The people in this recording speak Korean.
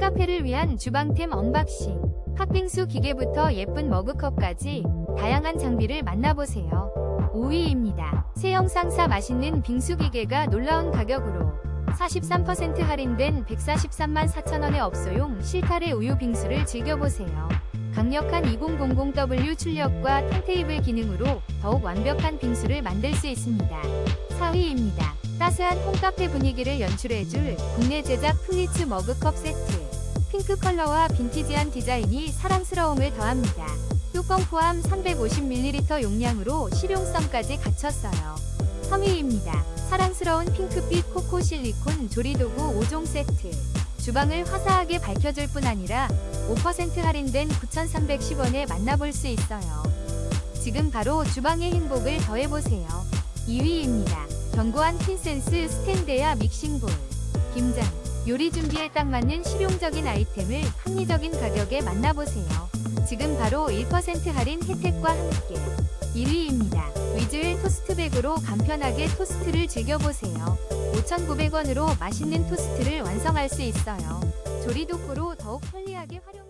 홈카페를 위한 주방템 언박싱. 팥빙수 기계부터 예쁜 머그컵까지 다양한 장비를 만나보세요. 5위입니다. 새 영상사 맛있는 빙수 기계가 놀라운 가격으로 43% 할인된 143만 4천원의 업소용 실타래 우유 빙수를 즐겨보세요. 강력한 2000W 출력과 턴테이블 기능으로 더욱 완벽한 빙수를 만들 수 있습니다. 4위입니다. 따스한 홈카페 분위기를 연출해줄 국내 제작 플리츠 머그컵 세트. 핑크 컬러와 빈티지한 디자인이 사랑스러움을 더합니다. 뚜껑 포함 350ml 용량으로 실용성까지 갖췄어요. 3위입니다. 사랑스러운 핑크빛 코코 실리콘 조리도구 5종 세트. 주방을 화사하게 밝혀줄 뿐 아니라 5% 할인된 9,310원에 만나볼 수 있어요. 지금 바로 주방의 행복을 더해보세요. 2위입니다. 견고한 핀센스 스탠드야 믹싱볼. 김장. 요리 준비에 딱 맞는 실용적인 아이템을 합리적인 가격에 만나보세요. 지금 바로 1% 할인 혜택과 함께 1위입니다. 위즐 토스트백으로 간편하게 토스트를 즐겨보세요. 5,900원으로 맛있는 토스트를 완성할 수 있어요. 조리도구로 더욱 편리하게 활용